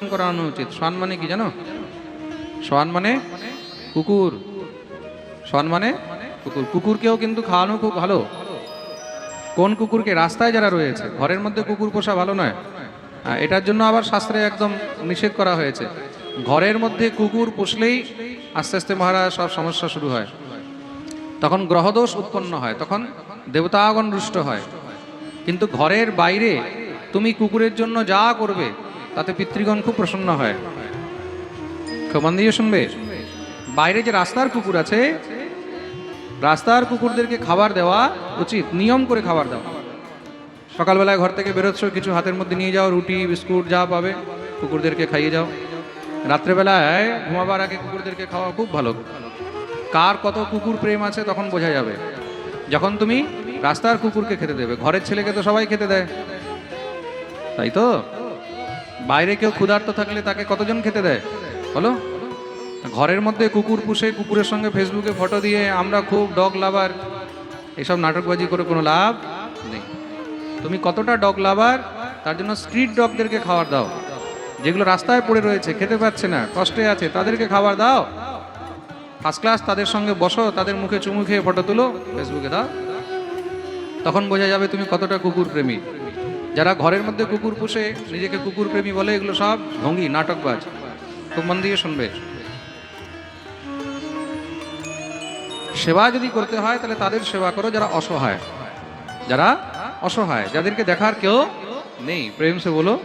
করানো উচিত। শোয়ান মানে কি জানো? শোয়ান মানে কুকুর। শোয়ান মানে কুকুর। কুকুরকেও কিন্তু খাওয়ানো খুব ভালো। কোন কুকুরকে? রাস্তায় যারা রয়েছে, ঘরের মধ্যে কুকুর পোষা ভালো নয়। এটার জন্য আবার শাস্ত্রে একদম নিষেধ করা হয়েছে। ঘরের মধ্যে কুকুর পুষলেই আস্তে আস্তে মহারাজ সব সমস্যা শুরু হয়। তখন গ্রহদোষ উৎপন্ন হয়, তখন দেবতাগণ রুষ্ট হয়। কিন্তু ঘরের বাইরে তুমি কুকুরের জন্য যা করবে তাতে পিতৃগণ খুব প্রসন্ন হয়। খুব মন দিয়ে শুনবে, বাইরে যে রাস্তার কুকুর আছে, রাস্তার কুকুরদেরকে খাবার দেওয়া উচিত, নিয়ম করে খাবার দেওয়া। সকালবেলায় ঘর থেকে বেরোচ্ছ, কিছু হাতের মধ্যে নিয়ে যাও, রুটি, বিস্কুট যা পাবে, কুকুরদেরকে খাইয়ে যাও। রাত্রেবেলায় ঘুমাবার আগে কুকুরদেরকে খাওয়া খুব ভালো। কার কত কুকুর প্রেম আছে তখন বোঝা যাবে। যখন তুমি রাস্তার কুকুরকে খেতে দেবে, ঘরের ছেলেকে তো সবাই খেতে দেয়। তাই তো? বাইরে কেউ ক্ষুধার্ত থাকলে তাকে কতজন খেতে দেয়? বলো। ঘরের মধ্যে কুকুর পুষে কুকুরের সঙ্গে ফেসবুকে ফটো দিয়ে আমরা খুব ডগ লাভার। এসব নাটকবাজি করে কোনো লাভ নেই। তুমি কতটা ডগ লাভার, তার জন্য স্ট্রিট ডগদেরকে খাবার দাও। যেগুলো রাস্তায় পড়ে রয়েছে, খেতে পাচ্ছে না, কষ্টে আছে, তাদেরকে খাবার দাও। ফার্স্ট ক্লাস তাদের সঙ্গে বসো, তাদের মুখে চুমু খেয়ে ফটো তুলো, ফেসবুকে দাও। তখন বোঝা যাবে তুমি কতটা কুকুর প্রেমী। যারা ঘরের মধ্যে কুকুর পুষে, নিজেকে কুকুর প্রেমী বলে, এগুলো সব ভঙ্গি, নাটকবাজ। খুব মন দিয়ে শুনবে। সেবা যদি করতে হয়, তাহলে তাদের সেবা করো যারা অসহায়। যারা অসহায়, যাদেরকে দেখার কেউ নেই। প্রেম সে বলো।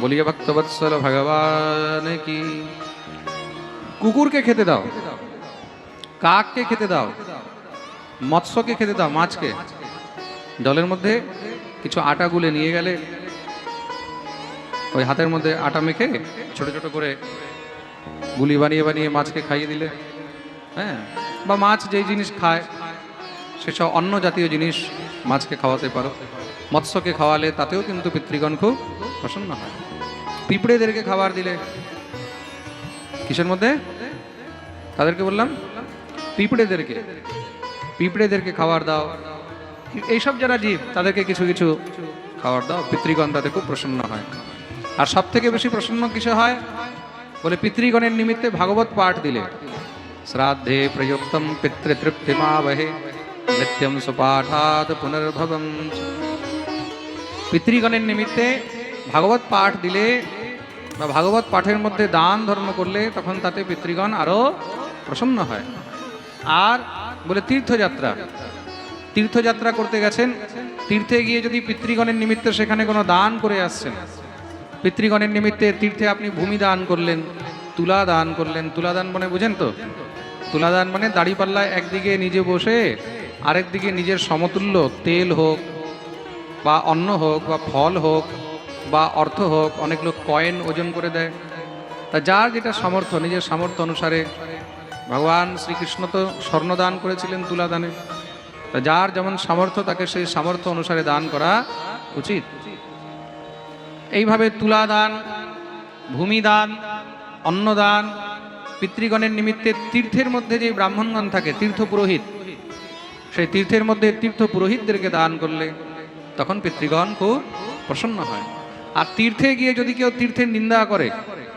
বলিয়ে ভক্তবৎসল ভগবান কি। কুকুরকে খেতে দাও। কাককে খেতে দাও। মৎস্যকে খেতে দাও। মাছকে। জলের মধ্যে কিছু আটা গুলে নিয়ে গেলে ওই হাতের মধ্যে আটা মেখে ছোট ছোট করে গুলি বানিয়ে বানিয়ে মাছকে খাইয়ে দিলে। হ্যাঁ? বা মাছ যেই জিনিস খায় সেসব অন্য জাতীয় জিনিস মাছকে খাওয়াতে পারো। মৎস্যকে খাওয়ালে তাতেও কিন্তু পিতৃগণ খুব প্রসন্ন হয়। পিঁপড়েদেরকে খাবার দিলে কিসের মধ্যে? তাদেরকে বললাম, পিঁপড়েদেরকে। পিঁপড়েদেরকে খাবার দাও। এইসব যারা জীব, তাদেরকে কিছু কিছু খাবার দাও পিতৃগণ তাতে খুব প্রসন্ন হয়। আর সব থেকে বেশি প্রসন্ন কিসে হয়? বলে পিতৃগণের নিমিত্তে ভাগবত পাঠ দিলে। শ্রাদ্ধে প্রযুক্তম পিতৃতৃপ্তিমাবহে নিত্যম সুপাঠাৎ পুনর্ভবম। পিতৃগণের নিমিত্তে ভাগবত পাঠ দিলে বা ভাগবত পাঠের মধ্যে দান ধর্ম করলে তখন তাতে পিতৃগণ আরও প্রসন্ন হয়। আর বলে তীর্থযাত্রা তীর্থযাত্রা করতে গেছেন। তীর্থে গিয়ে যদি পিতৃগণের নিমিত্তে সেখানে কোনো দান করে আসছেন, পিতৃগণের নিমিত্তে তীর্থে আপনি ভূমি দান করলেন, তুলা দান করলেন। তুলা দান মানে বুঝেন তো? তুলা দান মানে দাড়িপাল্লায় একদিকে নিজে বসে আরেক দিকে নিজের সমতুল্য, তেল হোক বা অন্ন হোক বা ফল হোক বা অর্থ হোক, অনেক লোক কয়েন ওজন করে দেয়। তা যার যেটা সামর্থ্য, নিজের সামর্থ্য অনুসারে ভগবান শ্রীকৃষ্ণ তো স্বর্ণদান করেছিলেন তুলা দানে যার যেমন সামর্থ্য, তাকে সেই সামর্থ্য অনুসারে দান করা উচিত। এইভাবে তুলা দান ভূমি দান অন্নদান, পিতৃগণের নিমিত্তে তীর্থের মধ্যে যে ব্রাহ্মণগণ থাকে তীর্থ পুরোহিত সেই তীর্থের মধ্যে তীর্থ পুরোহিতদেরকে দান করলে তখন পিতৃগণ খুব প্রসন্ন হয়। আর তীর্থে গিয়ে যদি কেউ তীর্থের নিন্দা করে,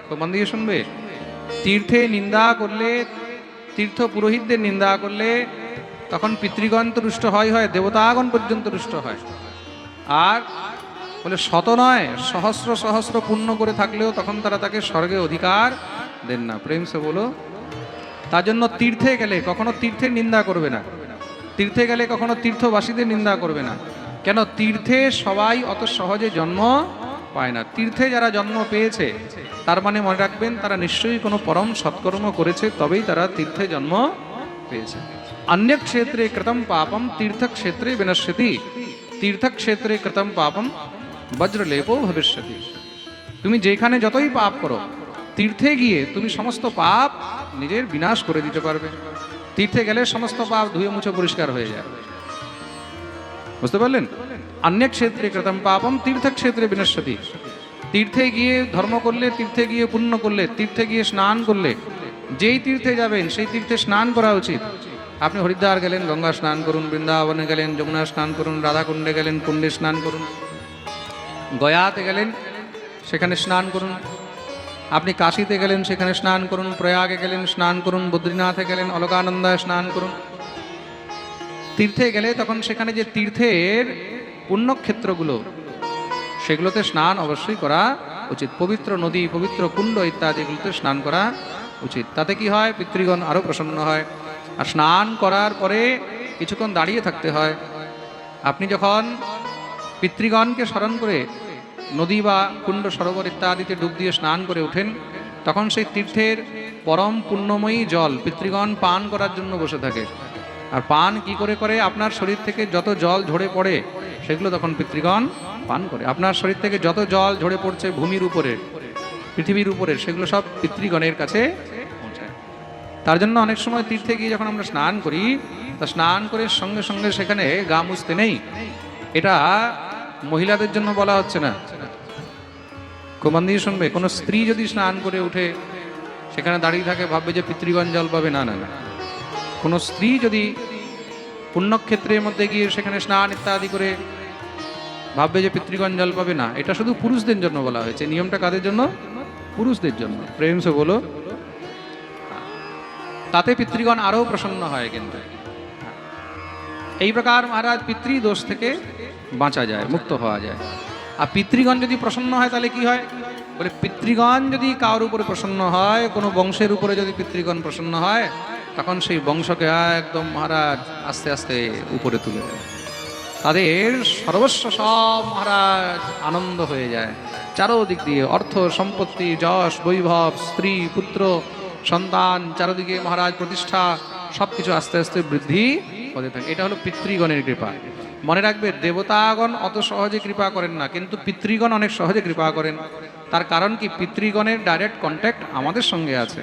তো মন দিয়ে শুনবে, তীর্থে নিন্দা করলে তীর্থ পুরোহিতদের নিন্দা করলে তখন পিতৃগণ তো রুষ্ট হয় হয়, দেবতাগণ পর্যন্ত রুষ্ট হয়। আর বলে শত নয়, সহস্র সহস্র পূর্ণ করে থাকলেও তখন তারা তাকে স্বর্গে অধিকার দেন না। প্রেম সে বলো, তার জন্য তীর্থে গেলে কখনো তীর্থের নিন্দা করবে না। তীর্থে গেলে কখনো তীর্থবাসীদের নিন্দা করবে না। কেন? তীর্থে সবাই অত সহজে জন্ম পায় না। তীর্থে যারা জন্ম পেয়েছে, তার মানে মনে রাখবেন, তারা নিশ্চয়ই কোনো পরম সৎকর্ম করেছে, তবেই তারা তীর্থে জন্ম পেয়েছে। অন্য ক্ষেত্রে কৃতম পাপম তীর্থক্ষেত্রে বিনশ্যতি তীর্থক্ষেত্রে কৃতম পাপম বজ্রলেপও ভবিষ্যতি তুমি যেখানে যতই পাপ করো, তীর্থে গিয়ে তুমি সমস্ত পাপ নিজের বিনাশ করে দিতে পারবে। তীর্থে গেলে সমস্ত পাপ ধুয়ে মুছে পরিষ্কার হয়ে যায়। বুঝতে পারলেন? অন্য ক্ষেত্রে কৃতম পাপম, তীর্থক্ষেত্রে বিনশ্যতি তীর্থে গিয়ে ধর্ম করলে, তীর্থে গিয়ে পুণ্য করলে, তীর্থে গিয়ে স্নান করলে, যেই তীর্থে যাবেন, সেই তীর্থে স্নান করা উচিত। আপনি হরিদ্বার গেলেন, গঙ্গা স্নান করুন, বৃন্দাবনে গেলেন, যমুনা স্নান করুন, রাধাকুণ্ডে গেলেন, কুণ্ডে স্নান করুন, গয়াতে গেলেন, সেখানে স্নান করুন। আপনি কাশিতে গেলেন, সেখানে স্নান করুন, প্রয়াগে গেলেন, স্নান করুন, বদ্রীনাথে গেলেন, অলকানন্দায় স্নান করুন। তীর্থে গেলে তখন সেখানে যে তীর্থের পুণ্যক্ষেত্রগুলো, সেগুলোতে স্নান অবশ্যই করা উচিত। পবিত্র নদী, পবিত্র কুণ্ড ইত্যাদিগুলোতে স্নান করা উচিত। তাতে কি হয়? পিতৃগণ আরও প্রসন্ন হয়। আর স্নান করার পরে কিছুক্ষণ দাঁড়িয়ে থাকতে হয়। আপনি যখন পিতৃগণকে স্মরণ করে নদী বা কুণ্ড সরোবর ইত্যাদিতে ডুব দিয়ে স্নান করে ওঠেন, তখন সেই তীর্থের পরম পুণ্যময়ী জল পিতৃগণ পান করার জন্য বসে থাকে। আর পান কি করে করে? আপনার শরীর থেকে যত জল ঝরে পড়ে, সেগুলো তখন পিতৃগণ পান করে। আপনার শরীর থেকে যত জল ঝরে পড়ছে ভূমির উপরে, পৃথিবীর উপরে, সেগুলো সব পিতৃগণের কাছে তার জন্য অনেক সময় তীর্থে গিয়ে যখন আমরা স্নান করি, তা স্নান করে সঙ্গে সঙ্গে সেখানে গা মুছতে নেই। এটা মহিলাদের জন্য বলা হচ্ছে না। কোমান দিয়ে শুনবে, কোনো স্ত্রী যদি স্নান করে উঠে, সেখানে দাঁড়িয়ে থাকে, ভাববে যে পিতৃগণ জল পাবে। না না। কোনো স্ত্রী যদি পুণ্যক্ষেত্রের মধ্যে গিয়ে সেখানে স্নান ইত্যাদি করে ভাববে যে পিতৃগণ জল পাবে, না। এটা শুধু পুরুষদের জন্য বলা হয়েছে। নিয়মটা কাদের জন্য? পুরুষদের জন্য। প্রেম সে বলো তাতে পিতৃগণ আরও প্রসন্ন হয় কিন্তু। এই প্রকার মহারাজ পিতৃদোষ থেকে বাঁচা যায়, মুক্ত হওয়া যায়। আর পিতৃগণ যদি প্রসন্ন হয়, তাহলে কি হয়? বলে পিতৃগণ যদি কারোর উপরে প্রসন্ন হয়, কোনো বংশের উপরে যদি পিতৃগণ প্রসন্ন হয়, তখন সেই বংশকে একদম মহারাজ আস্তে আস্তে উপরে তুলে দেয়। তাদের সর্বস্ব সব মহারাজ আনন্দ হয়ে যায়। চারোদিক দিয়ে অর্থ, সম্পত্তি, যশ, বৈভব, স্ত্রী, পুত্র সন্তান, চারোদিকে মহারাজ প্রতিষ্ঠা সব কিছু আস্তে আস্তে বৃদ্ধি হতে থাকে। এটা হলো পিতৃগণের কৃপা। মনে রাখবে, দেবতাগণ অত সহজে কৃপা করেন না, কিন্তু পিতৃগণ অনেক সহজে কৃপা করেন। তার কারণ কি? পিতৃগণের ডাইরেক্ট কন্ট্যাক্ট আমাদের সঙ্গে আছে।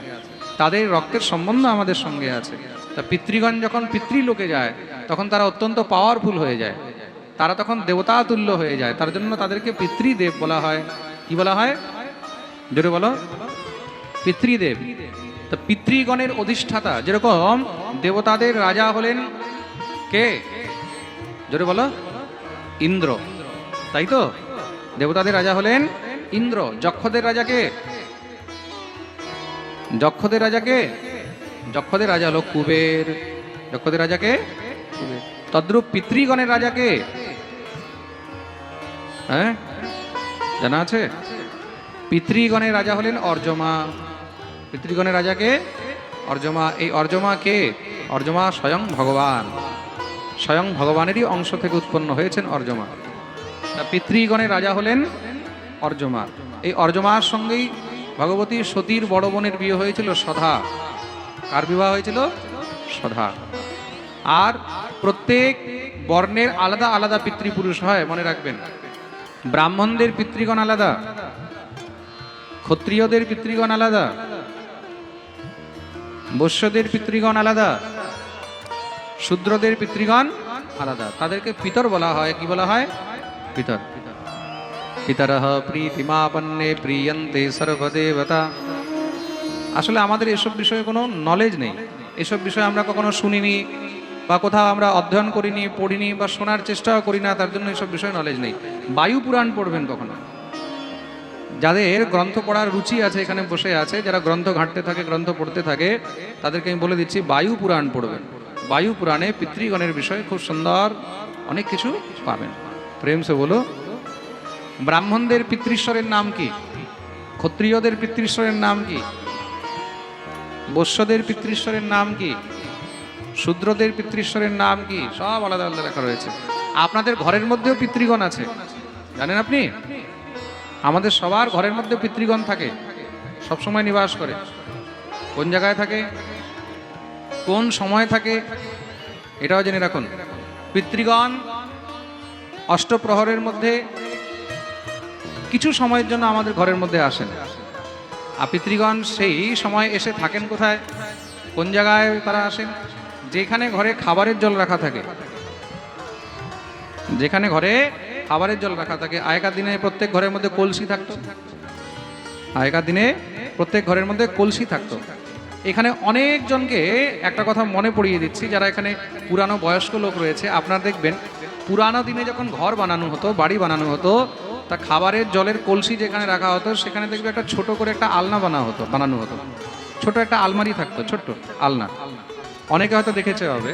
তাদের রক্তের সম্বন্ধ আমাদের সঙ্গে আছে। তা পিতৃগণ যখন পিতৃলোকে যায়, তখন তারা অত্যন্ত পাওয়ারফুল হয়ে যায়। তারা তখন দেবতা তুল্য হয়ে যায়। তার জন্য তাদেরকে পিতৃদেব বলা হয়। কি বলা হয়? জোরে বলো। পিতৃদেব। তো পিতৃগণের অধিষ্ঠাতা, যেরকম দেবতাদের রাজা হলেন কে? জোরে বলো। ইন্দ্র। তাই তো? দেবতাদের রাজা হলেন ইন্দ্র। যক্ষদের রাজা কে? যক্ষদের রাজা কে? যক্ষদের রাজা হলো কুবের। যক্ষদের রাজা কে? কুবের। তদ্রূপ পিতৃগণের রাজা কে? হ্যাঁ? জানা আছে? পিতৃগণের রাজা হলেন অর্জমা। পিতৃগণের রাজাকে, অর্জমা, এই অর্জমা কে অর্জমা স্বয়ং ভগবান। স্বয়ং ভগবানেরই অংশ থেকে উৎপন্ন হয়েছেন অর্জমা। তা পিতৃগণের রাজা হলেন অর্জমা। এই অর্জমার সঙ্গেই ভগবতী সতীর বড় বোনের বিয়ে হয়েছিল সধা। কার বিবাহ হয়েছিল? সধা। আর প্রত্যেক বর্ণের আলাদা আলাদা পিতৃপুরুষ হয়, মনে রাখবেন। ব্রাহ্মণদের পিতৃগণ আলাদা, ক্ষত্রিয়দের পিতৃগণ আলাদা বৈশ্যদের পিতৃগণ আলাদা, শূদ্রদের পিতৃগণ আলাদা। তাদেরকে পিতর বলা হয়, কি বলা হয়? পিতর। পিতরহ প্রীতিমাপন্নে প্রিয়ন্তে সর্বদেবতা। আসলে আমাদের এসব বিষয়ে কোনো নলেজ নেই। এসব বিষয়ে আমরা কখনো শুনিনি বা কোথাও আমরা অধ্যয়ন করিনি, পড়িনি বা শোনার চেষ্টাও করি না, তার জন্য এসব বিষয়ে নলেজ নেই। বায়ু পুরাণ পড়বেন কখনো? যাদের গ্রন্থ পড়ার রুচি আছে এখানে বসে আছে, যারা গ্রন্থ ঘাঁটতে থাকে, গ্রন্থ পড়তে থাকে, তাদেরকে আমি বলে দিচ্ছি, বায়ু পুরাণ পড়বেন। বায়ু পুরাণে পিতৃগণের বিষয়ে খুব সুন্দর অনেক কিছু পাবেন। প্রেম সে বলো, ব্রাহ্মণদের পিতৃশ্বরের নাম কি? ক্ষত্রিয়দের পিতৃশ্বরের নাম কি? বৈশ্যদের পিতৃশ্বরের নাম কি? শূদ্রদের পিতৃশ্বরের নাম কি? সব আলাদা আলাদা লেখা রয়েছে। আপনাদের ঘরের মধ্যেও পিতৃগণ আছে। জানেন আপনি? আমাদের সবার ঘরের মধ্যে পিতৃগণ থাকে, সবসময় নিবাস করে। কোন জায়গায় থাকে? কোন সময় থাকে? এটাও জেনে রাখুন। পিতৃগণ অষ্টপ্রহরের মধ্যে কিছু সময়ের জন্য আমাদের ঘরের মধ্যে আসেন। আর পিতৃগণ সেই সময় এসে থাকেন কোথায়? কোন জায়গায় তারা আসেন? যেখানে ঘরে খাবারের জল রাখা থাকে। যেখানে ঘরে খাবারের জল রাখা থাকে। আগেকার দিনে প্রত্যেক ঘরের মধ্যে কলসি থাকতো। আগেকার দিনে প্রত্যেক ঘরের মধ্যে কলসি থাকতো। এখানে অনেকজনকে একটা কথা মনে পড়িয়ে দিচ্ছি, যারা এখানে পুরানো বয়স্ক লোক রয়েছে, আপনারা দেখবেন পুরানো দিনে যখন ঘর বানানো হতো, বাড়ি বানানো হতো, তা খাবারের জলের কলসি যেখানে রাখা হতো, সেখানে দেখবে একটা ছোট করে একটা আলনা বানা হতো, বানানো হতো। ছোট একটা আলমারি থাকতো, ছোট্ট আলনা। অনেকে হয়তো দেখেছে হবে।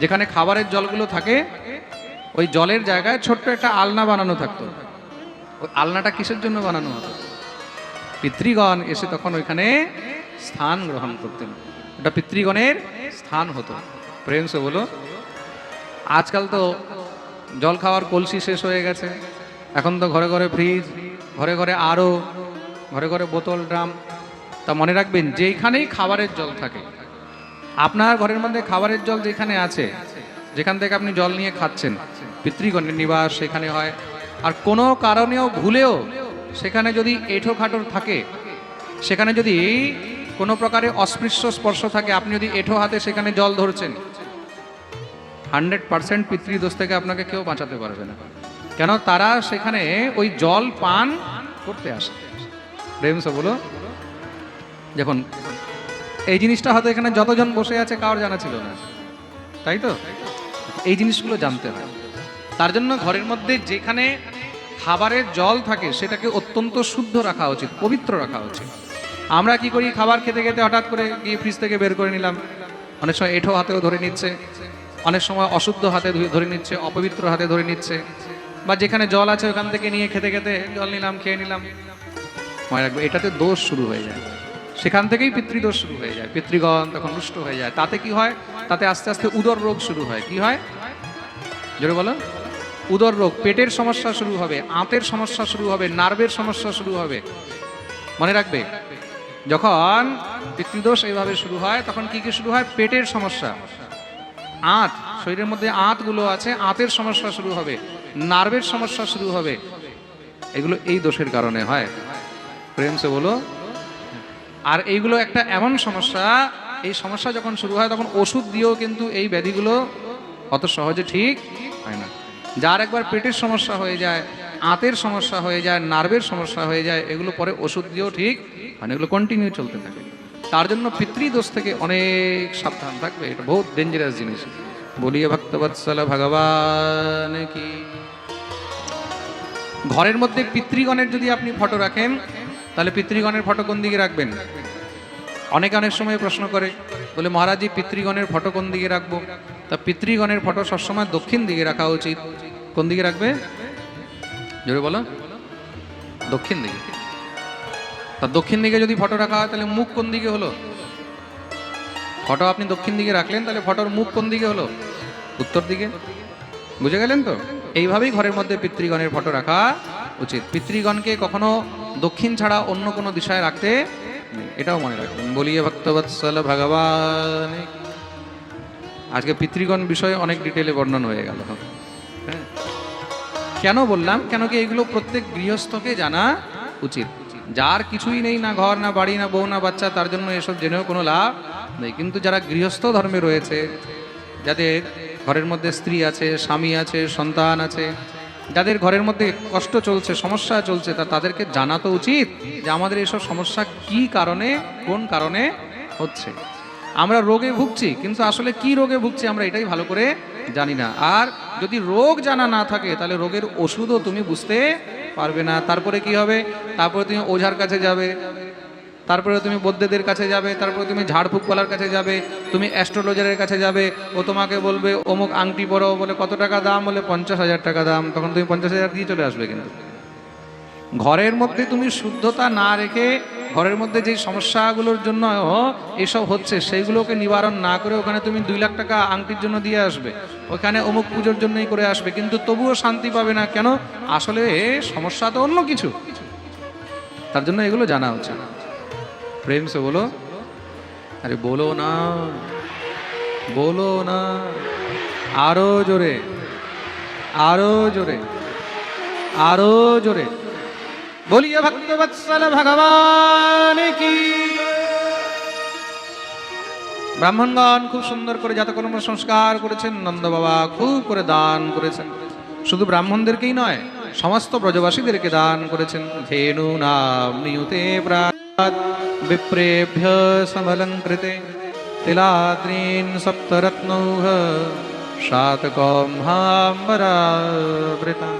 যেখানে খাবারের জলগুলো থাকে ওই জলের জায়গায় ছোট্ট একটা আলনা বানানো থাকতো। ওই আলনাটা কিসের জন্য বানানো হতো? পিতৃগণ এসে তখন ওইখানে স্থান গ্রহণ করতেন। ওটা পিতৃগণের স্থান হতো। প্রেম সে বলো, আজকাল তো জল খাওয়ার কলসি শেষ হয়ে গেছে। এখন তো ঘরে ঘরে ফ্রিজ, ঘরে ঘরে আরও ঘরে ঘরে বোতল, ড্রাম। তা মনে রাখবেন, যেইখানেই খাবারের জল থাকে, আপনার ঘরের মধ্যে খাবারের জল যেখানে আছে, যেখান থেকে আপনি জল নিয়ে খাচ্ছেন পিতৃগণের নিবাস সেখানে হয়। আর কোনো কারণেও ভুলেও সেখানে যদি এঁঠো খাটোর থাকে, সেখানে যদি কোনো প্রকারে অস্পৃশ্য স্পর্শ থাকে, আপনি যদি এঁঠো হাতে সেখানে জল ধরছেন, হান্ড্রেড পার্সেন্ট পিতৃদোষ থেকে আপনাকে কেউ বাঁচাতে পারবে না। কেন? তারা সেখানে ওই জল পান করতে আসে। প্রেমস বলো যখন এই জিনিসটা হয়তো এখানে যতজন বসে আছে, কারোর জানা ছিল না। তাই তো? এই জিনিসগুলো জানতে হয়। তার জন্য ঘরের মধ্যে যেখানে খাবারের জল থাকে, সেটাকে অত্যন্ত শুদ্ধ রাখা উচিত, পবিত্র রাখা উচিত। আমরা কি করি, খাবার খেতে খেতে হঠাৎ করে গিয়ে ফ্রিজ থেকে বের করে নিলাম। অনেক সময় এঁঠো হাতেও ধরে নিচ্ছে, অনেক সময় অশুদ্ধ হাতে ধরে- নিচ্ছে, অপবিত্র হাতে ধরে নিচ্ছে, বা যেখানে জল আছে ওখান থেকে নিয়ে খেতে খেতে জল নিলাম, খেয়ে নিলাম। মনে রাখবে, এটাতে দোষ শুরু হয়ে যায়। সেখান থেকেই পিতৃদোষ শুরু হয়ে যায়, পিতৃগণ তখন রুষ্ট হয়ে যায়। তাতে কি হয়? তাতে আস্তে আস্তে উদর রোগ শুরু হয়। কি হয়? জোরে বলো। উদর রোগ, পেটের সমস্যা শুরু হবে, আঁতের সমস্যা শুরু হবে, নার্ভের সমস্যা শুরু হবে। মনে রাখবে? যখন পিতৃদোষ এইভাবে শুরু হয়, তখন কি কি শুরু হয়? পেটের সমস্যা। আঁত, শরীরের মধ্যে আঁতগুলো আছে, আঁতের সমস্যা শুরু হবে, নার্ভের সমস্যা শুরু হবে। এগুলো এই দোষের কারণে হয়। প্রেম সে বলো। আর এইগুলো একটা এমন সমস্যা, এই সমস্যা যখন শুরু হয়, তখন ওষুধ দিয়েও কিন্তু এই ব্যাধিগুলো অত সহজে ঠিক হয় না। যার একবার পেটের সমস্যা হয়ে যায়, আঁতের সমস্যা হয়ে যায়, নার্ভের সমস্যা হয়ে যায়, এগুলো পরে ওষুধ দিয়েও ঠিক মানে এগুলো কন্টিনিউ চলতে থাকে। তার জন্য পিতৃদোষ থেকে অনেক সাবধান থাকবে, এটা বহুত ডেঞ্জারাস জিনিস। বলিয়ে ভক্তবৎসল ভগবান কি। ঘরের মধ্যে পিতৃগণের যদি আপনি ফটো রাখেন, তাহলে পিতৃগণের ফটো কোন দিকে রাখবেন? অনেক অনেক সময় প্রশ্ন করে, বলে মহারাজি পিতৃগণের ফটো কোন দিকে রাখব? তা পিতৃগণের ফটো সবসময় দক্ষিণ দিকে রাখা উচিত। কোন দিকে রাখবে? জোরে বলো। দক্ষিণ দিকে। তা দক্ষিণ দিকে যদি ফটো রাখা হয়, তাহলে মুখ কোন দিকে হলো? ফটো আপনি দক্ষিণ দিকে রাখলেন, তাহলে ফটোর মুখ কোন দিকে হলো? উত্তর দিকে। বুঝে গেলেন তো? এইভাবেই ঘরের মধ্যে পিতৃগণের ফটো রাখা উচিত। পিতৃগণকে কখনো দক্ষিণ ছাড়া অন্য কোনো দিশায় রাখতে এটাও মনে রাখবেন। বলিয়ে ভক্তবৎসল ভগবান। আজকে পিতৃগণ বিষয়ে অনেক ডিটেলে বর্ণন হয়ে গেল। কেন বললাম? কেন কি এগুলো প্রত্যেক গৃহস্থকে জানা উচিত। যার কিছুই নেই, না ঘর, না বাড়ি, না বউ, না বাচ্চা, তার জন্য এসব জেনেও কোনো লাভ নেই। কিন্তু যারা গৃহস্থ ধর্মে রয়েছে, যাদের ঘরের মধ্যে স্ত্রী আছে, স্বামী আছে, সন্তান আছে, যাদের ঘরের মধ্যে কষ্ট চলছে, সমস্যা চলছে, তা তাদেরকে জানা তো উচিত যে আমাদের এসব সমস্যা কি কারণে, কোন কারণে হচ্ছে। আমরা রোগে ভুগছি, কিন্তু আসলে কি রোগে ভুগছি আমরা এটাই ভালো করে জানি না। আর যদি রোগ জানা না থাকে, তাহলে রোগের ওষুধও তুমি বুঝতে পারবে না। তারপরে কি হবে? তারপরে তুমি ওঝার কাছে যাবে, তারপরে তুমি বৌদ্ধদের কাছে যাবে, তারপরে তুমি ঝাড়ফুঁকওয়ালার কাছে যাবে, তুমি অ্যাস্ট্রোলজারের কাছে যাবে, ও তোমাকে বলবে, অমুক আংটি পরো, বলে কত টাকা দাম? বলে পঞ্চাশ হাজার টাকা দাম। তখন তুমি পঞ্চাশ হাজার দিয়ে চলে আসবে কিন্তু। ঘরের মধ্যে তুমি শুদ্ধতা না রেখে ঘরের মধ্যে যে সমস্যাগুলোর জন্য এসব হচ্ছে, সেইগুলোকে নিবারণ না করে ওখানে তুমি দুই লাখ টাকা আংটির জন্য দিয়ে আসবে। ওখানে অমুক পুজোর জন্যই করে আসবে। কিন্তু তবুও শান্তি পাবে না। কেন? আসলে সমস্যা তো অন্য কিছু। তার জন্য এগুলো জানা উচিত প্রেম সে বলো, আরে বলো না বলো না। আরও জোরে আরও জোরে আরও জোরে। বলিয়ে ভক্তবৎসল ভগবান কি? ব্রাহ্মণগণ খুব সুন্দর করে জাতকর্ম সংস্কার করেছেন, নন্দ বাবা খুব করে দান করেছেন। শুধু ব্রাহ্মণদেরকেই নয়, সমস্ত ব্রজবাসীদেরকে দান করেছেন। ধেনু নাম নিয়ুতে প্রাত, বিপ্রেভ্য সমলঙ্কৃতে, তিলাদ্রীন সপ্তরত্নৌহ শাতকম্হাম্বরাবৃতা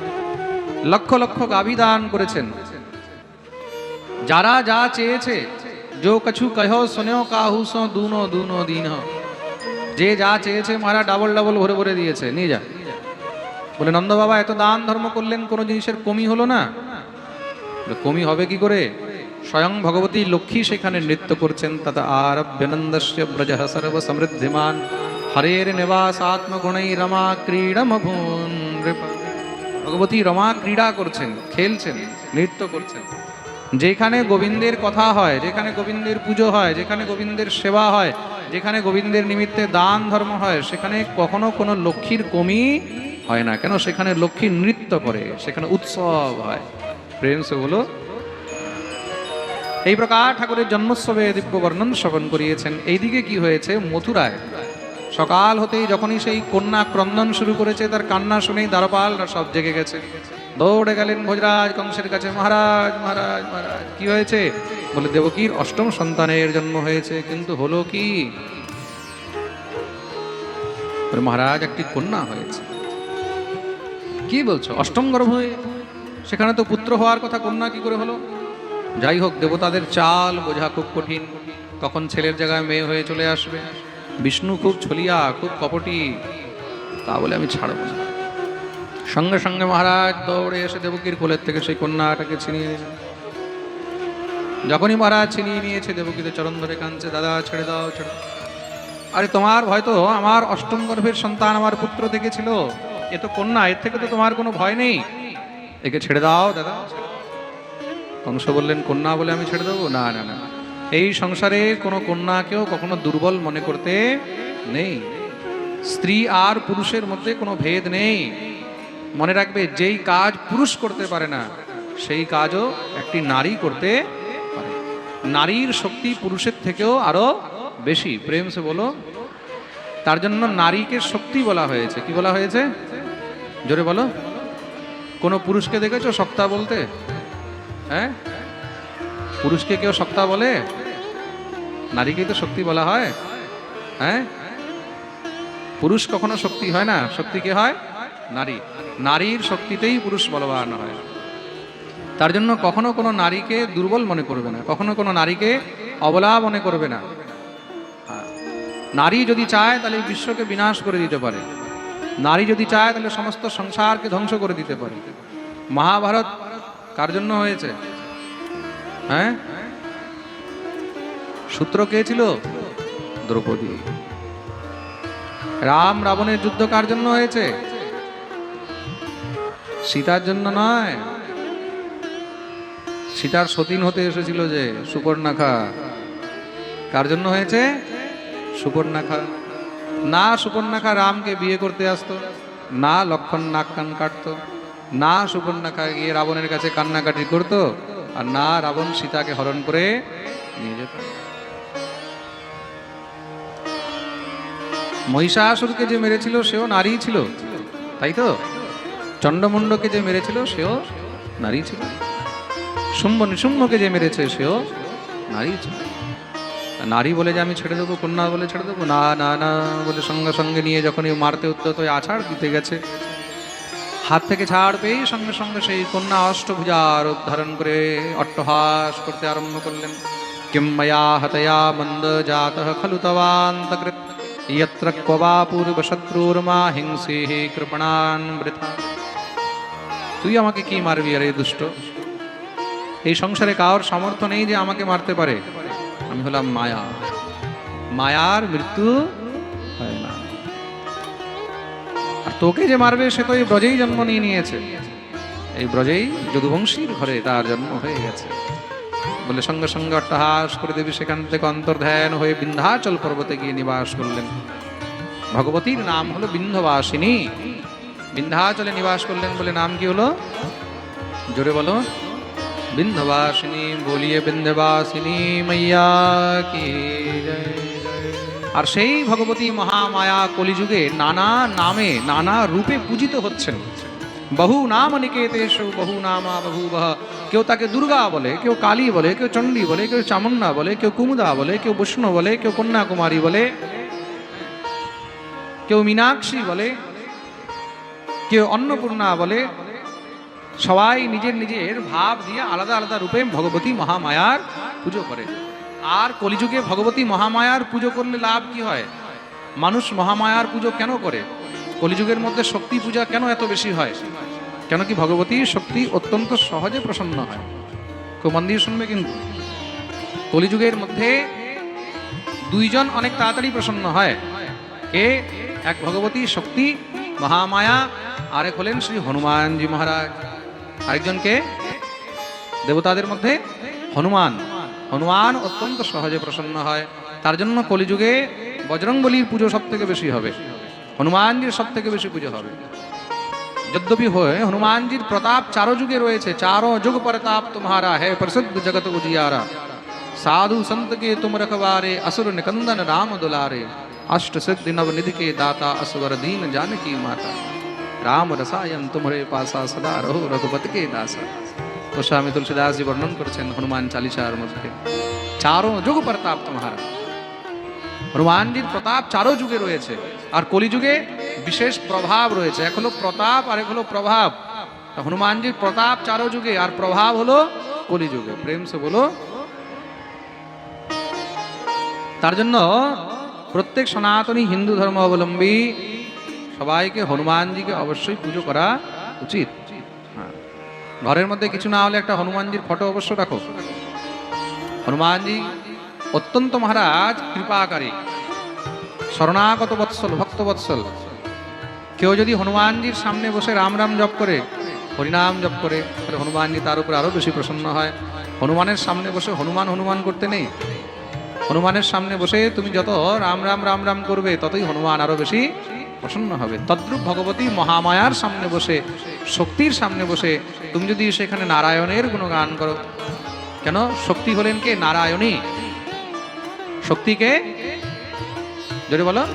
লক্ষ লক্ষ গাভী দান করেছেন। যারা যা চেয়েছে, যো কিছু কহো শুনেও কাহু সো, দুনো দুনো দিন যে যা চেয়েছে, মারা ডাবল ডাবল ভরে ভরে দিয়েছে। নিয়ে যা। বলে, নন্দ বাবা, এত দান ধর্ম করলেন, কোনো জিনিসের কমি হলো না? কমি হবে কি করে? স্বয়ং ভগবতী লক্ষ্মী সেখানে নৃত্য করছেন, তথা আরভ্যনন্দস্য ব্রজ সর্ব সমৃদ্ধিমান হরের নিবাস আত্মগুণই রমা ক্রীড়মভূন ভগবতী রমা ক্রীড়া করছেন, খেলছেন, নৃত্য করছেন। যেখানে গোবিন্দের কথা হয়, যেখানে গোবিন্দের পুজো হয়, যেখানে গোবিন্দের সেবা হয়, যেখানে গোবিন্দের নিমিত্তে দান ধর্ম হয়, সেখানে কখনো কোনো লক্ষ্মীর কমি হয় না। কেন? সেখানে লক্ষ্মী নৃত্য করে, সেখানে উৎসব হয়। প্রেম সে বলো। এই প্রকার ঠাকুরের জন্মোৎসবে দিব্য বর্ণন শ্রবণ করিয়েছেন। এইদিকে কি হয়েছে? মথুরায় সকাল হতেই যখনই সেই কন্যা ক্রন্দন শুরু করেছে, তার কান্না শুনেই দ্বারপালরা সব জেগে গেছে। দৌড়ে গেলেন ভোজরাজ কংসের কাছে, মহারাজ মহারাজ মহারাজ, কি হয়েছে? বলে, দেবকীর অষ্টম সন্তানের জন্ম হয়েছে, কিন্তু হলো কি? মহারাজ, একটি কন্যা হয়েছে। কি বলছো? অষ্টম গর্ভ হয়ে সেখানে তো পুত্র হওয়ার কথা কন্যা কি করে হলো? যাই হোক, দেবতাদের চাল বোঝা খুব কঠিন। তখন ছেলের জায়গায় মেয়ে হয়ে চলে আসবে। বিষ্ণু খুব ছলিয়া, খুব কপটি। তা বলে আমি ছাড়ব না। সঙ্গে সঙ্গে মহারাজ দৌড়ে এসে দেবকীর কোলের থেকে সেই কন্যাটাকে ছিনিয়ে নিলেন। যখনই মহারাজ ছিনিয়ে নিয়েছে, দেবকীতে চরণ ধরে কাঁদছে, দাদা, ছেড়ে দাও ছেড়ে দাও।" আরে, তোমার হয়তো আমার অষ্টম গর্ভের সন্তান আমার পুত্র দেখেছিল। এ তো কন্যা, এর থেকে তো তোমার কোনো ভয় নেই। একে ছেড়ে দাও, দাদা কংস বললেন, কন্যা বলে আমি ছেড়ে দেবো? না না না। এই সংসারে কোনো কন্যাকেও কখনো দুর্বল মনে করতে নেই। স্ত্রী আর পুরুষের মধ্যে কোনো ভেদ নেই। মনে রাখবে, যেই কাজ পুরুষ করতে পারে না, সেই কাজও একটি নারী করতে পারে। নারীর শক্তি পুরুষের থেকেও আরও বেশি। প্রেম সে বলো, তার জন্য নারীকে শক্তি বলা হয়েছে। কি বলা হয়েছে? জোরে বলো। কোনো পুরুষকে দেখেছ সক্তা বলতে? হ্যাঁ? পুরুষকে কেউ সক্তা বলে? নারীকেই তো শক্তি বলা হয়। হ্যাঁ? পুরুষ কখনো শক্তি হয় না। শক্তি কে হয়? নারী। নারীর শক্তিতেই পুরুষ বলবান হয়। তার জন্য কখনো কোনো নারীকে দুর্বল মনে করবে না, কখনো কোনো নারীকে অবলা মনে করবে না। হ্যাঁ। নারী যদি চায় তাহলে বিশ্বকে বিনাশ করে দিতে পারে। নারী যদি চায় তাহলে সমস্ত সংসারকে ধ্বংস করে দিতে পারে। মহাভারত কার জন্য হয়েছে? হ্যাঁ? সূত্র কে ছিল? দ্রৌপদী। রাম রাবণের যুদ্ধ কার জন্য হয়েছে? সীতার জন্য নয়। সীতার সতীন হতে এসেছিল যে সুপর্ণাখা। কার জন্য হয়েছে? সুপর্ণাখা। না সুপর্ণাখা রামকে বিয়ে করতে আসতো, না লক্ষণ নাক কান কাটতো, না সুপর্ণাখা গিয়ে রাবণের কাছে কান্নাকাটি করতো, আর না রাবণ সীতাকে হরণ করে নিয়ে যেত। মহিষাসুরকে যে মেরেছিল, সেও নারী ছিল, তাই তো? চণ্ডমুণ্ডকে যে মেরেছিল, সেও নারী ছিল। শুম্ভ নিশুম্ভকে যে মেরেছে, সেও নারী ছিল। নারী বলে যে আমি ছেড়ে দেবো, কন্যা বলে ছেড়ে দেবো, না না না বলে সঙ্গে সঙ্গে নিয়ে যখনই মারতে উদ্যত হয়ে আছাড় দিতে গেছে, হাত থেকে ছাড় পেয়েই সঙ্গে সঙ্গে সেই কন্যা অষ্টভুজার উদ্ধারণ করে অট্টহাস করতে আরম্ভ করলেন। কিম ময়া হতয়া মন্দ জাত খলু তবান্তকৃত। यत्र क्ववा পূর্বশত্রুর্মা হিংসি কৃপণান বৃথা তুই আমাকে কি মারবি আরে দুষ্ট এই সংসারে কার সামর্থ্য নেই যে আমাকে মারতে পারে আমি হলাম মায়া মায়ার মৃত্যু হয় না আর তোকে যে মারবে সে তো এই ব্রজেই জন্ম নিয়ে নিয়েছে এই ব্রজেই যদুবংশীর ঘরে তার জন্ম হয়ে গেছে বলে, সঙ্গে সঙ্গে অট্টহাস করে দেবী সেখান থেকে অন্তর্ধ্যান হয়ে বিন্ধ্যাচল পর্বতে গিয়ে নিবাস করলেন। ভগবতীর নাম হলো বিন্ধ্যবাসিনী। বিন্ধ্যাচলে নিবাস করলেন বলে নাম কি হলো? জোরে বলো। বিন্ধ্যবাসিনী বলিয়ে, বিন্ধ্যবাসিনী মাইয়া কি আর সেই ভগবতী মহামায়া কলিযুগে নানা নামে, নানা রূপে পূজিত হচ্ছেন। বহু নাম নিকেতেশু বহু নামা বহু কেউ তাকে দুর্গা বলে, কেউ কালী বলে, কেউ চণ্ডী বলে, কেউ চামুন্ডা বলে, কেউ কুমুদা বলে, কেউ বৈষ্ণব বলে, কেউ কন্যাকুমারী বলে, কেউ মীনাক্ষী বলে, কেউ অন্নপূর্ণা বলে, সবাই নিজের নিজের ভাব দিয়ে আলাদা আলাদা রূপে ভগবতী মহামায়ার পুজো করে। আর কলিযুগে ভগবতী মহামায়ার পুজো করলে লাভ কি হয়? মানুষ মহামায়ার পুজো কেন করে? কলিযুগের মধ্যে শক্তি পূজা কেন এত বেশি হয়? কেন কি ভগবতী শক্তি অত্যন্ত সহজে প্রসন্ন হয়? খুব মন দিয়ে শুনবে কিন্তু। কলিযুগের মধ্যে দুইজন অনেক তাড়াতাড়ি প্রসন্ন হয়। কে? এক ভগবতী শক্তি, মহামায়া, আরেক হলেন শ্রী হনুমানজি মহারাজ। আরেকজনকে দেবতাদের মধ্যে হনুমান। হনুমান অত্যন্ত সহজে প্রসন্ন হয়। তার জন্য কলিযুগে বজরংবলির পুজো সব থেকে বেশি হবে। হনুমানজির সব থেকে বেশি পুজো হবে। যদ্যপি হয় হনুমানজির প্রতাপ চারো যুগে রয়েছে চারো যুগ প্রতাপ তোমারা হে প্রসিদ্ধ জগত উজিয়ারা साधु संत के तुम रखवारे असुर निकंदन राम दुलारे अष्ट सिद्धि नव निधि के दाता असवर दीन जानकी माता राम रसायन तुम्हारे पासा सदा रहो रघुपति के दासा তো স্বামী তুলসীদাসজি বর্ণন করেছেন হনুমান চালিসার মধ্যে চারো যুগ প্রতাপ তোমারা হনুমানজির প্রতাপ চারো যুগে রয়েছে আর কলিযুগে বিশেষ প্রভাব রয়েছে। এক হলো প্রতাপ আর এক হলো প্রভাব। হনুমানজির প্রতাপ চারো যুগে আর প্রভাব হলো কলিযুগে। প্রেম সে বলো। তার জন্য প্রত্যেক সনাতনী হিন্দু ধর্ম অবলম্বী সবাইকে হনুমানজিকে অবশ্যই পুজো করা উচিত। হ্যাঁ। ঘরের মধ্যে কিছু না হলে একটা হনুমানজির ফটো অবশ্য রাখো। হনুমানজি অত্যন্ত মহারাজ, কৃপাকারী। শরণাগত বৎসল, ভক্ত বৎসল। কেউ যদি হনুমানজির সামনে বসে রাম রাম জপ করে, হরিনাম জপ করে, তাহলে হনুমানজি তার উপর আরও বেশি প্রসন্ন হয়। হনুমানের সামনে বসে হনুমান হনুমান করতে নেই। হনুমানের সামনে বসে তুমি যত রাম রাম রাম রাম করবে, ততই হনুমান আরও বেশি প্রসন্ন হবে। তদ্রূপ ভগবতী মহামায়ার সামনে বসে, শক্তির সামনে বসে, তুমি যদি সেখানে নারায়ণের কোনো গান করো। কেন? শক্তি হলেন কে? নারায়ণী। শক্তিকে যদি বলো।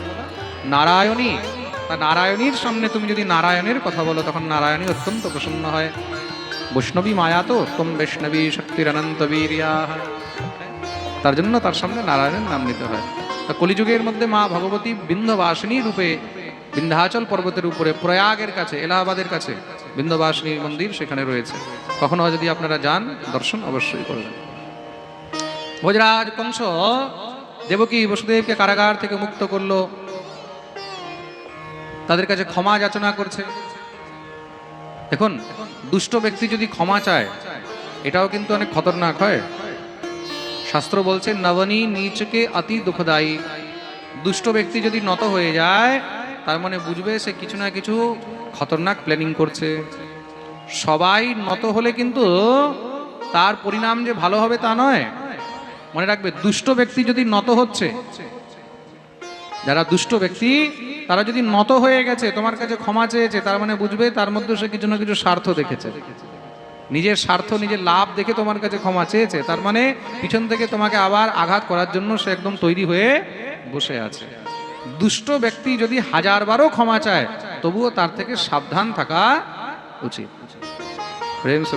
নারায়ণী। তা নারায়ণীর সামনে তুমি যদি নারায়ণের কথা বলো, তখন নারায়ণী অত্যন্ত প্রসন্ন হয়। বৈষ্ণবী মায়া তো তোম বৈষ্ণবী শক্তির অনন্ত বীরিয়া। তার জন্য তার সামনে নারায়ণের নাম নিতে হয়। তা কলিযুগের মধ্যে মা ভগবতী বিন্ধ্যবাসিনী রূপে বিন্ধ্যাচল পর্বতের উপরে প্রয়াগের কাছে, এলাহাবাদের কাছে বিন্ধ্যবাসিনী মন্দির সেখানে রয়েছে। কখনো যদি আপনারা যান, দর্শন অবশ্যই করবেন। ভোজরাজ কংস দেবকী বসুদেবকে কারাগার থেকে মুক্ত করল। তাদের কাছে ক্ষমা যাচনা করছে। দেখুন, দুষ্ট ব্যক্তি যদি ক্ষমা চায়, এটাও কিন্তু অনেক খতরনাক হয়। শাস্ত্র বলছে, নবনী নিচকে অতি দুঃখদায়ী। দুষ্ট ব্যক্তি যদি নত হয়ে যায়, তার মানে বুঝবে সে কিছু না কিছু খতরনাক প্ল্যানিং করছে। সবাই নত হলে কিন্তু তার পরিণাম যে ভালো হবে তা নয়। মনে রাখবে, দুষ্ট ব্যক্তি যদি নত হচ্ছে, যারা দুষ্ট ব্যক্তি তারা যদি নত হয়ে গেছে, তোমার কাছে ক্ষমা চেয়েছে, তার মানে বুঝবে তার মধ্যে সে কিছু না কিছু স্বার্থ দেখেছে। নিজের স্বার্থ, নিজের লাভ দেখে তোমার কাছে ক্ষমা চেয়েছে, তার মানে পিছন থেকে তোমাকে আবার আঘাত করার জন্য সে একদম তৈরি হয়ে বসে আছে। দুষ্ট ব্যক্তি যদি হাজারবারও ক্ষমা চায়, তবুও তার থেকে সাবধান থাকা উচিত।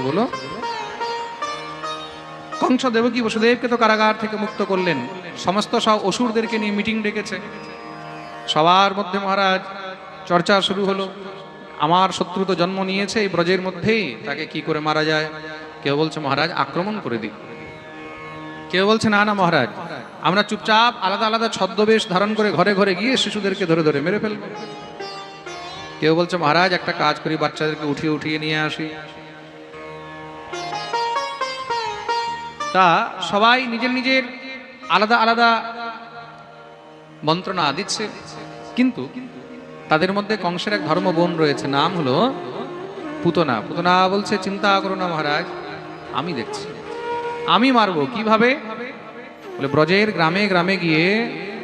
বলো, কংস দেবকী বসুদেবকে তো কারাগার থেকে মুক্ত করলেন। সমস্ত সব অসুরদেরকে নিয়ে মিটিং ডেকেছে। সবার মধ্যে মহারাজ, চর্চা শুরু হলো। আমার শত্রু তো জন্ম নিয়েছে এই ব্রজের মধ্যেই। তাকে কি করে মারা যায়? কেউ বলছে, মহারাজ, আক্রমণ করে দিই কেউ বলছে, না না, মহারাজ, আমরা চুপচাপ আলাদা আলাদা ছদ্মবেশ ধারণ করে ঘরে ঘরে গিয়ে শিশুদেরকে ধরে ধরে মেরে ফেলব। কেউ বলছে, মহারাজ, একটা কাজ করি, বাচ্চাদেরকে উঠিয়ে উঠিয়ে নিয়ে আসি। তা সবাই নিজের নিজের আলাদা আলাদা মন্ত্রণা দিচ্ছে। কিন্তু তাদের মধ্যে কংসের এক ধর্ম বোন রয়েছে, নাম হলো পুতনা। পুতনা বলছে, চিন্তা করো না মহারাজ, আমি দেখছি। আমি মারবো। কীভাবে? বলে, ব্রজের গ্রামে গ্রামে গিয়ে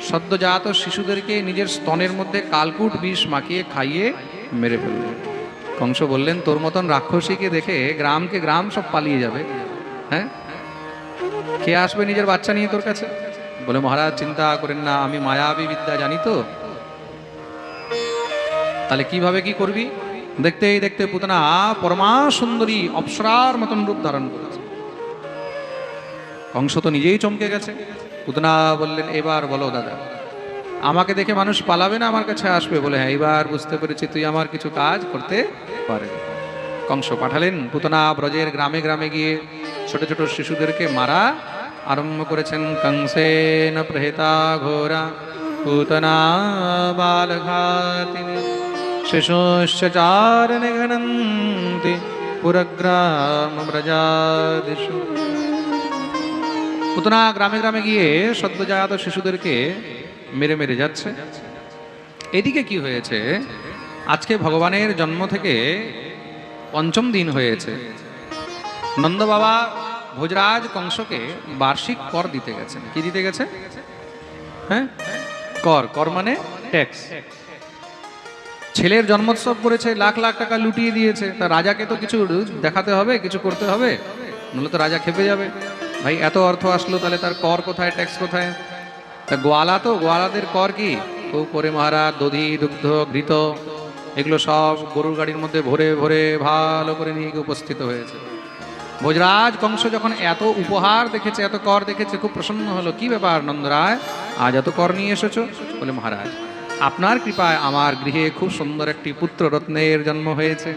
সদ্যজাত শিশুদেরকে নিজের স্তনের মধ্যে কালকুট বিষ মাখিয়ে খাইয়ে মেরে ফেলবে। কংস বললেন, তোর মতন রাক্ষসীকে দেখে গ্রামকে গ্রাম সব পালিয়ে যাবে। হ্যাঁ? কে আসবে নিজের বাচ্চা নিয়ে তোর কাছে? বলে, মহারাজ, চিন্তা করেন না, আমি মায়াবী বিদ্যা জানি তো তাহলে কীভাবে কি করবি? দেখতেই দেখতে পুতনা পরমা সুন্দরী অপ্সরার মতন রূপ ধারণ করেছে। কংস তো নিজেই চমকে গেছে। পুতনা বললেন, এবার বলো দাদা, আমাকে দেখে মানুষ পালাবে না? আমার কাছে আসবে? বলে হ্যাঁ এবার বুঝতে পেরেছি তুই আমার কিছু কাজ করতে পারে কংস পাঠালেন, পুতনা ব্রজের গ্রামে গ্রামে গিয়ে ছোট ছোট শিশুদেরকে মারা আরম্ভ করেছেন। কংসেন প্রহেতা ঘোরা, পুতনা বালঘাতিনী। শিশুশ্চ চারণে ঘনন্তি পুরগ্রাম ব্রজাদিষু পুতনা গ্রামে গ্রামে গিয়ে সদ্যজাত শিশুদেরকে মেরে মেরে যাচ্ছে। এদিকে কি হয়েছে? আজকে ভগবানের জন্ম থেকে পঞ্চম দিন হয়েছে। নন্দ বাবা ভোজরাজ কংসকে বার্ষিক কর দিতে গেছেন। কি দিতে গেছে? হ্যাঁ? কর কর মানে ট্যাক্স ছেলের জন্মোৎসব করেছে, লাখ লাখ টাকা লুটিয়ে দিয়েছে। তা রাজাকে তো কিছু দেখাতে হবে, কিছু করতে হবে? নলে তো রাজা খেপে যাবে। ভাই, এত অর্থ আসলো, তাহলে তার কর কোথায় ট্যাক্স কোথায়? তা গোয়ালা তো, গোয়ালাদের কর কি? করে মহারাজ, দধি, দুগ্ধ, ঘৃত, এগুলো সব গরুর গাড়ির মধ্যে ভরে ভরে ভালো করে নিয়ে গিয়ে উপস্থিত হয়েছে। ভোজরাজ কংস যখন এত উপহার দেখেছে, এত কর দেখেছে, খুব প্রসন্ন হলো। কি ব্যাপার নন্দরায় আজ এত কর নিয়ে এসেছ? বলে মহারাজ আপনার কৃপায় আমার গৃহে খুব সুন্দর একটি পুত্র রত্নের জন্ম হয়েছে।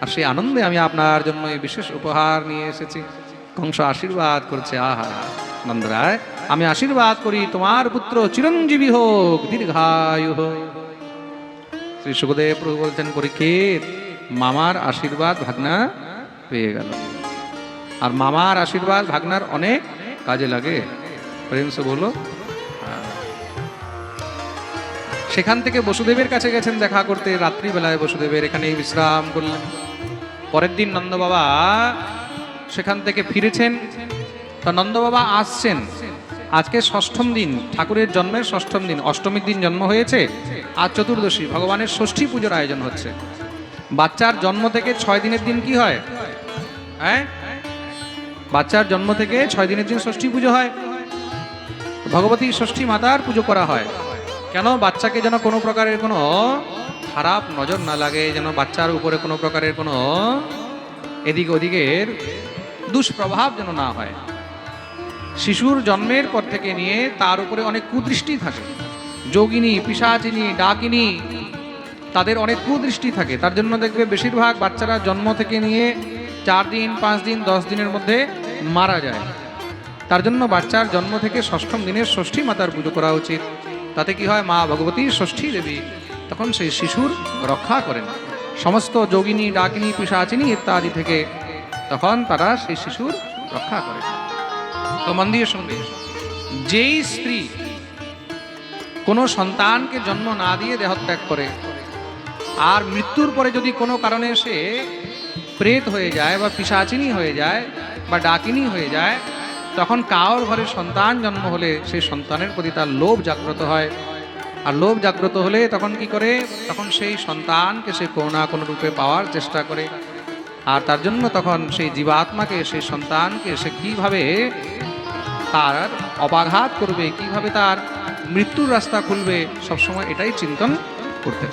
আর সেই আনন্দে আমি আপনার জন্য এই বিশেষ উপহার নিয়ে এসেছি। কংস আশীর্বাদ করছে, আহা। নন্দরায়, আমি আশীর্বাদ করি তোমার পুত্র চিরঞ্জীবী হোক, দীর্ঘায়ু হোক। শ্রী সুখদেব প্রভু বলছেন, পরীক্ষিত, মামার আশীর্বাদ ভাগনা পেয়ে গেল। আর মামার আশীর্বাদ ভাগনার অনেক কাজে লাগে। প্রেম বলো সেখান থেকে বসুদেবের কাছে গেছেন দেখা করতে, রাত্রিবেলায় বসুদেবের এখানেই বিশ্রাম করলেন। পরের দিন নন্দ বাবা সেখান থেকে ফিরেছেন। তা নন্দ বাবা আসছেন। আজকে ষষ্ঠম দিন, ঠাকুরের জন্মের ষষ্ঠম দিন, অষ্টমীর দিন জন্ম হয়েছে। আজ চতুর্দশী, ভগবানের ষষ্ঠী পুজোর আয়োজন হচ্ছে। বাচ্চার জন্ম থেকে ছয় দিনের দিন কি হয়? হ্যাঁ? বাচ্চার জন্ম থেকে ছয় দিনের দিন ষষ্ঠী পুজো হয়। ভগবতী ষষ্ঠী মাতার পুজো করা হয়। কেন বাচ্চাকে যেন কোনো প্রকারের কোনো খারাপ নজর না লাগে, যেন বাচ্চার উপরে কোনো প্রকারের কোনো এদিক ওদিকের দুষ্প্রভাব যেন না হয়। শিশুর জন্মের পর থেকে নিয়ে তার উপরে অনেক কুদৃষ্টি থাকে। যোগিনী, পিসাচিনী, ডাকিনী, তাদের অনেক কুদৃষ্টি থাকে। তার জন্য দেখবে বেশিরভাগ বাচ্চারা জন্ম থেকে নিয়ে চার দিন, পাঁচ দিন, দশ দিনের মধ্যে মারা যায়। তার জন্য বাচ্চার জন্ম থেকে ষষ্ঠম দিনের ষষ্ঠী মাতার পুজো করা উচিত। তাতে কি হয়? মা ভগবতী ষষ্ঠী দেবী। তখন সেই শিশুর রক্ষা করেন। সমস্ত যোগিনী, ডাকিনী, পিসাচিনী ইত্যাদি থেকে তখন তারা সেই শিশুর রক্ষা করেন তো মন দিয়ে শুনবে যেই স্ত্রী কোনো সন্তানকে জন্ম না দিয়ে দেহত্যাগ করে, আর মৃত্যুর পরে যদি কোনো কারণে সে প্রেত হয়ে যায় বা পিসাচিনী হয়ে যায় বা ডাকিনী হয়ে যায় তখন কাওর ঘরে সন্তান জন্ম হলে সেই সন্তানের প্রতি তার লোভ জাগ্রত হয়। আর লোভ জাগ্রত হলে তখন কি করে? তখন সেই সন্তানকে সে কোনো না কোনো রূপে পাওয়ার চেষ্টা করে। আর তার জন্য তখন সেই জীবাত্মাকে, সেই সন্তানকে সে কীভাবে তার অবাঘাত করবে, কীভাবে তার মৃত্যুর রাস্তা খুলবে, সবসময় এটাই চিন্তন করতে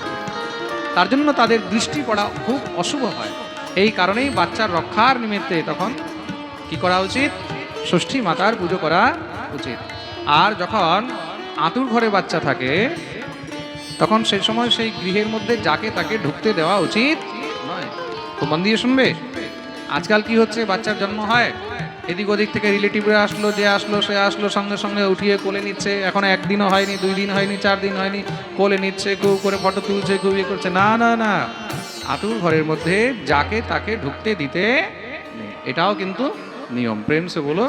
তার জন্য তাদের দৃষ্টি পড়া খুব অশুভ হয়। এই কারণেই বাচ্চার রক্ষার নিমিত্তে তখন কি করা উচিত? ষষ্ঠী মাতার পুজো করা উচিত। আর যখন আতুর ঘরে বাচ্চা থাকে, তখন সেই সময় সেই গৃহের মধ্যে যাকে তাকে ঢুকতে দেওয়া উচিত নয়। তো মন দিয়ে শুনবে? আজকাল কি হচ্ছে? বাচ্চার জন্ম হয়, এদিক ওদিক থেকে রিলেটিভরা আসলো, যে আসলো, সে আসলো, সঙ্গে সঙ্গে উঠিয়ে কোলে নিচ্ছে। এখন একদিনও হয়নি, দুই দিন হয়নি, চার দিন হয়নি, কোলে নিচ্ছে, কেউ করে ফটো তুলছে, কেউ ইয়ে করছে। না না না। আতুর ঘরের মধ্যে যাকে তাকে ঢুকতে দিতে এটাও কিন্তু নিয়ম। প্রেম সে বলো